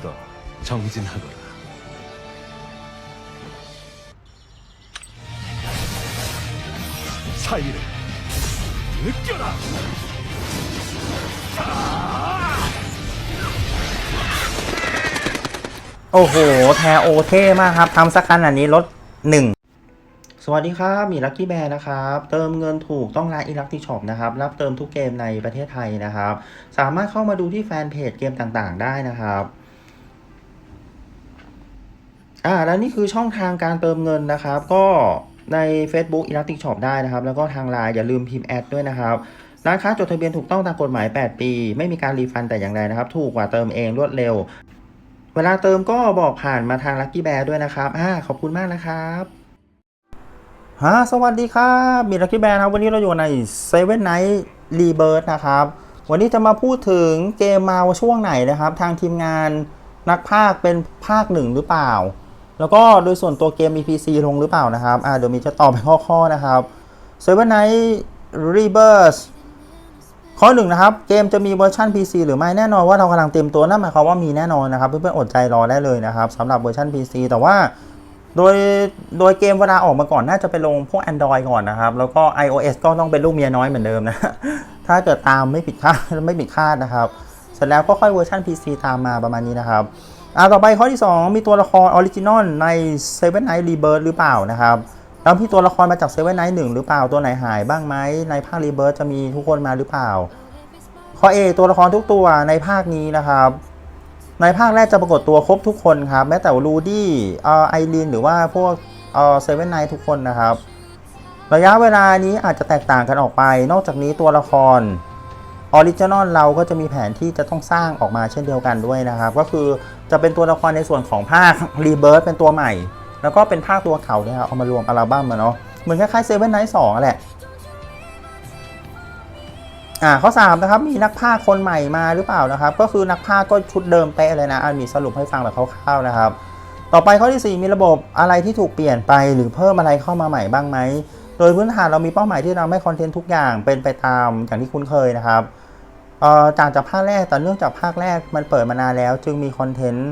더 정진하거라. 사이를 느껴라. โอ้โห แทโอเท่มากครับทำสักขนาดนี้ลดหนึ่ง สวัสดีครับ มีลัคกี้แบร์นะครับ เติมเงินถูกต้องร้านอีลักที่ช็อปนะครับ รับเติมทุกเกมในประเทศไทยนะครับ สามารถเข้ามาดูที่แฟนเพจเกมต่างๆ ได้นะครับ อ่าแล้วนี่คือช่องทางการเติมเงินนะครับ ก็ใน Facebook Elastic Shop ได้นะครับ แล้วก็ทางไลน์อย่าลืมพิมพ์แอดด้วยนะครับร้านค้าจดทะเบียนถูกต้องตามกฎหมาย 8 ปี ไม่มีการรีฟันแต่อย่างใดนะครับ ถูกกว่าเติมเองรวดเร็ว เวลาเติมก็บอกผ่านมาทาง Lucky Bear ด้วยนะครับอ่าขอบคุณมากนะครับฮะสวัสดีครับมี Lucky Bear ครับ วันนี้เราอยู่ใน Seven Night Rebirth นะครับ วันนี้จะมาพูดถึงเกมมาช่วงไหนนะครับ ทางทีมงานนักภาคเป็นภาคหนึ่งหรือเปล่า แล้วก็โดยส่วนตัวเกมมี PC ลงหรือเปล่านะครับอ่าเดี๋ยวมีจะตอบไปข้อๆนะครับ Seven Night Rebirth ข้อหนึ่งนะครับเกมจะมีเวอร์ชัน PC หรือไม่แน่นอนว่าเรากำลังเตรียมตัวนั่นหมายความว่ามีแน่นอนนะครับ เพื่อนๆอดใจรอได้เลยนะครับสำหรับเวอร์ชัน PC แต่ว่าโดยโดยเกมเวลาออกมาก่อนน่าจะไปลงพวก Android ก่อนนะครับ แล้วก็ iOS ก็ต้องเป็นลูกเมียน้อยเหมือนเดิมนะ ถ้าเกิดตามไม่ผิดคาดไม่ผิดคาดนะครับ เสร็จแล้วก็ค่อยเวอร์ชัน PC ตามมาประมาณนี้นะครับ อ่าต่อไปข้อที่ 2 มีตัวละครออริจินอลใน Seven Night Rebirth หรือเปล่านะครับแล้วพี่ตัวละครมาจาก Seven Night 1หรือเปล่าตัวไหนหายบ้างไหมในภาค Rebirth จะมีทุกคนมาหรือเปล่า ข้อ A ตัวละครทุกตัวในภาคนี้นะครับ ในภาคแรกจะปรากฏตัวครบทุกคนครับแม้แต่รูดี้เอ่อไอรีนหรือว่าพวกเอ่อเซเว่นไนทุกคนนะครับ ระยะเวลานี้อาจจะแตกต่างกันออกไป นอกจากนี้ตัวละครออริจินอลเราก็จะมีแผนที่จะต้องสร้างออกมาเช่นเดียวกันด้วยนะครับ ก็คือ จะเป็นตัวละครในส่วนของภาครีเบิร์ตเป็นตัวใหม่ แล้วก็เป็นภาคตัวเก่าเนี่ยครับเอามารวมอัลบั้มมาเนาะเหมือนคล้ายๆเซเว่นไนท์สองแหละอ่าข้อ3นะครับมีนักพากย์คนใหม่มาหรือเปล่านะครับ ก็คือนักพากย์ก็ชุดเดิมเป๊ะเลยนะอันมีสรุปให้ฟังแบบคร่าวๆนะครับ ต่อไปข้อที่ 4 มีระบบอะไรที่ถูกเปลี่ยนไปหรือเพิ่มอะไรเข้ามาใหม่บ้างไหมโดยพื้นฐานเรามีเป้าหมายที่เราไม่คอนเทนต์ทุกอย่างเป็นไปตามอย่างที่คุ้นเคยนะครับ เอ่อจากจากภาคแรกแต่เนื่องจากภาคแรกมันเปิดมานานแล้ว จึงมีคอนเทนต์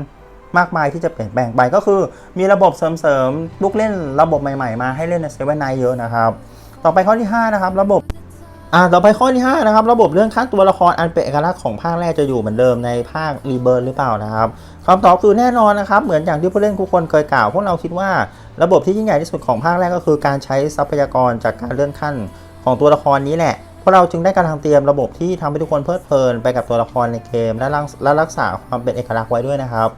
มากมายที่จะเปลี่ยนแปลงไปก็คือ มีระบบเสริมๆลูกเล่นระบบใหม่ๆ มาให้เล่นในเซเว่นไนเยอะนะครับ ต่อไปข้อที่ 5 นะครับ ระบบอ่าต่อไปข้อที่ 5 นะครับ ระบบเรื่องคัดตัวละครอันเป็นเอกลักษณ์ของภาคแรกจะอยู่เหมือนเดิมในภาครีเบิร์หรือเปล่านะครับคำตอบคือแน่นอนนะครับ เหมือนอย่างที่ผู้เล่นทุกคนเคยกล่าว พวกเราคิดว่าระบบที่ยิ่งใหญ่ที่สุดของภาคแรกก็คือการใช้ทรัพยากรจากการเลื่อนขั้นของตัวละครนี้แหละ พวกเราจึงได้กำลังเตรียมระบบที่ทำให้ทุกคนเพลิดเพลินไปกับตัวละครในเกม และรักและรักษาความเป็นเอกลักษณ์ไว้ด้วยนะครับ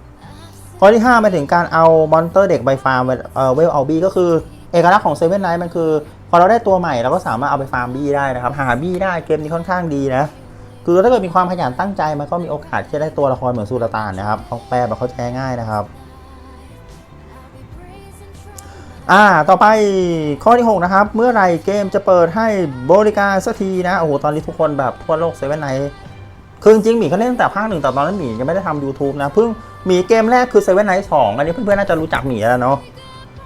ข้อที่5มาถึงการเอามอนเตอร์เด็กไปฟาร์มเออเวลเอาบีก็คือเอกลักษณ์ของเซเว่นไนท์มันคือ พอเราได้ตัวใหม่เราก็สามารถเอาไปฟาร์มบี้ได้นะครับ หาบี้ได้เกมนี้ค่อนข้างดีนะคือถ้าเกิดมีความขยันตั้งใจมันก็มีโอกาสที่จะได้ตัวละครเหมือนซูลตานนะครับเขาแปลแบบเขาใจง่ายนะครับ อ่า ต่อไปข้อที่ 6 นะครับ เมื่อไรเกมจะเปิดให้บริการสักทีนะ โอ้โห ตอนนี้ทุกคนแบบทั่วโลกเซเว่นไนท์คือจริงหมีเขาเล่นตั้งแต่ภาคหนึ่งแต่ตอนนั้นหมียังไม่ได้ทำ YouTube นะ เพิ่งหมีเกมแรกคือเซเว่นไนท์สองอันนี้เพื่อนๆน่าจะรู้จักหมีแล้วเนาะ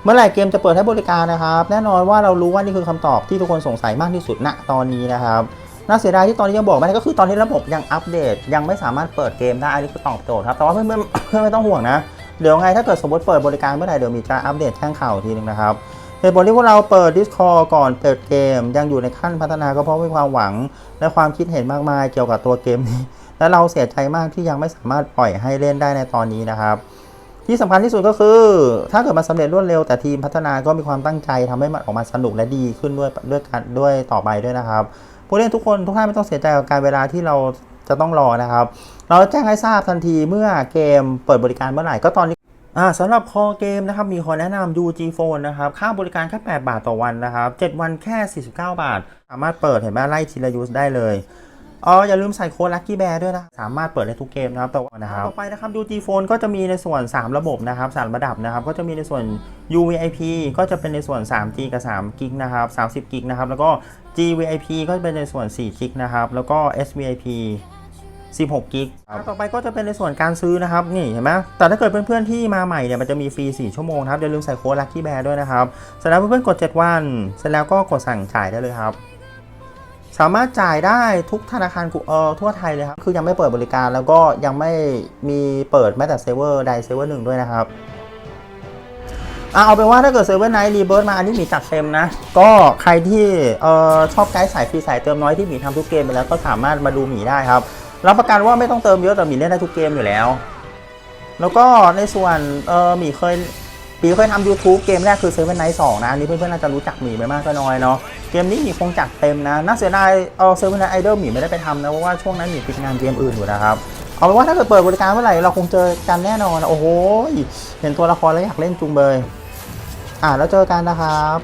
เมื่อไหร่เกมจะเปิดให้บริการนะครับ แน่นอนว่าเรารู้ว่านี่คือคำตอบที่ทุกคนสงสัยมากที่สุดณตอนนี้นะครับ น่าเสียดายที่ตอนนี้ยังบอกไม่ได้ก็คือตอนนี้ระบบยังอัปเดต ยังไม่สามารถเปิดเกมได้ อันนี้คือตอบโจทย์ครับ แต่ว่าเพื่อนๆเพื่อนไม่ต้องห่วงนะ เดี๋ยวไงถ้าเกิดสมมติเปิดบริการเมื่อไหร่เดี๋ยวมีจะอัปเดตแจ้งข่าวทีนึงนะครับเหตุผลที่พวกเราเปิด Discord ก่อนเปิดเกม ยังอยู่ในขั้นพัฒนาก็เพราะมีความหวัง และความคิดเห็นมากมายเกี่ยวกับตัวเกมนี้ และเราเสียใจมากที่ยังไม่สามารถปล่อยให้เล่นได้ในตอนนี้นะครับที่สำคัญที่สุดก็คือ ถ้าเกิดมันสำเร็จรวดเร็วแต่ทีมพัฒนาก็มีความตั้งใจทำให้มันออกมาสนุกและดีขึ้นด้วยด้วยกันด้วยต่อไปด้วยนะครับผู้เล่นทุกคนทุกท่านไม่ต้องเสียใจกับการเวลาที่เรา จะต้องรอนะครับ เราแจ้งให้ทราบทันทีเมื่อเกมเปิดบริการเมื่อไหร่ก็ตอนนี้อ่าสำหรับคอเกมนะครับมีขอแนะนำ UG Phone นะครับค่าบริการแค่ 8 บาทต่อวันนะครับ 7 วันแค่ 49 บาท สามารถเปิดเห็นไหมไล่ทีละยูสได้เลยอ๋ออย่าลืมใส่โค้ด Lucky Bear ด้วยนะ สามารถเปิดได้ทุกเกมนะครับต่อวันนะครับต่อไปนะครับ UG Phone ก็จะมีในส่วน 3 ระบบนะครับ3ระดับนะครับ ก็จะมีในส่วน UVIP ก็จะเป็นในส่วน 3G กับ3 g ิกนะครับ30 g ิกนะครับแล้วก็ GVIP ก็จะเป็นในส่วน4 g ิกนะครับแล้วก็ SVIP 16กิกต่อไปก็จะเป็นในส่วนการซื้อนะครับนี่เห็นไหมแต่ถ้าเกิดเพื่อนๆที่มาใหม่เนี่ยมันจะมีฟรี 4 ชั่วโมงนะครับอย่าลืมใส่โค้ด Lucky Bear ด้วยนะครับเสร็จแล้วเพื่อนๆกด 7 วัน เสร็จแล้วก็กดสั่งจ่ายได้เลยครับสามารถจ่ายได้ทุกธนาคารกูเออทั่วไทยเลยครับ คือยังไม่เปิดบริการแล้วก็ยังไม่มีเปิดแม้แต่เซิร์ฟเวอร์ใดเซิร์ฟเวอร์หนึ่งด้วยนะครับอะเอาเป็นว่าถ้าเกิดเซิร์ฟเวอร์ไนท์รีเบิร์มาอันนี้หมีจัดเต็มนะ ก็ใครที่เอ่อชอบไกด์สายฟรีสายเติมน้อยที่หมีทำทุกเกมไปแล้วก็สามารถมาดูหมีได้ครับ รับประกันว่าไม่ต้องเติมเยอะแต่หมีเล่นได้ทุกเกมอยู่แล้ว แล้วก็ในส่วนเออหมีเคยหมีเคยทำ YouTube เกมแรกคือเซเว่นไนท์สองนะนนี้เพื่อนๆน่าจะรู้จักหมีไม่มากก็น้อยเนาะเกมนี้หมีคงจัดเต็มนะน่าเสียดายเออเซเว่นไนท์ไอดอลหมีไม่ได้ไปทำนะเพราะว่าช่วงนั้นหมีติดงานเกมอื่นอยู่นะครับเอาเป็นว่าถ้าเกิดเปิดบริการเมื่อไหร่เราคงเจอกันแน่นอนโอ้โหเห็นตัวละครแล้วอยากเล่นจุงเบยอ่าแล้วเจอกันนะครับ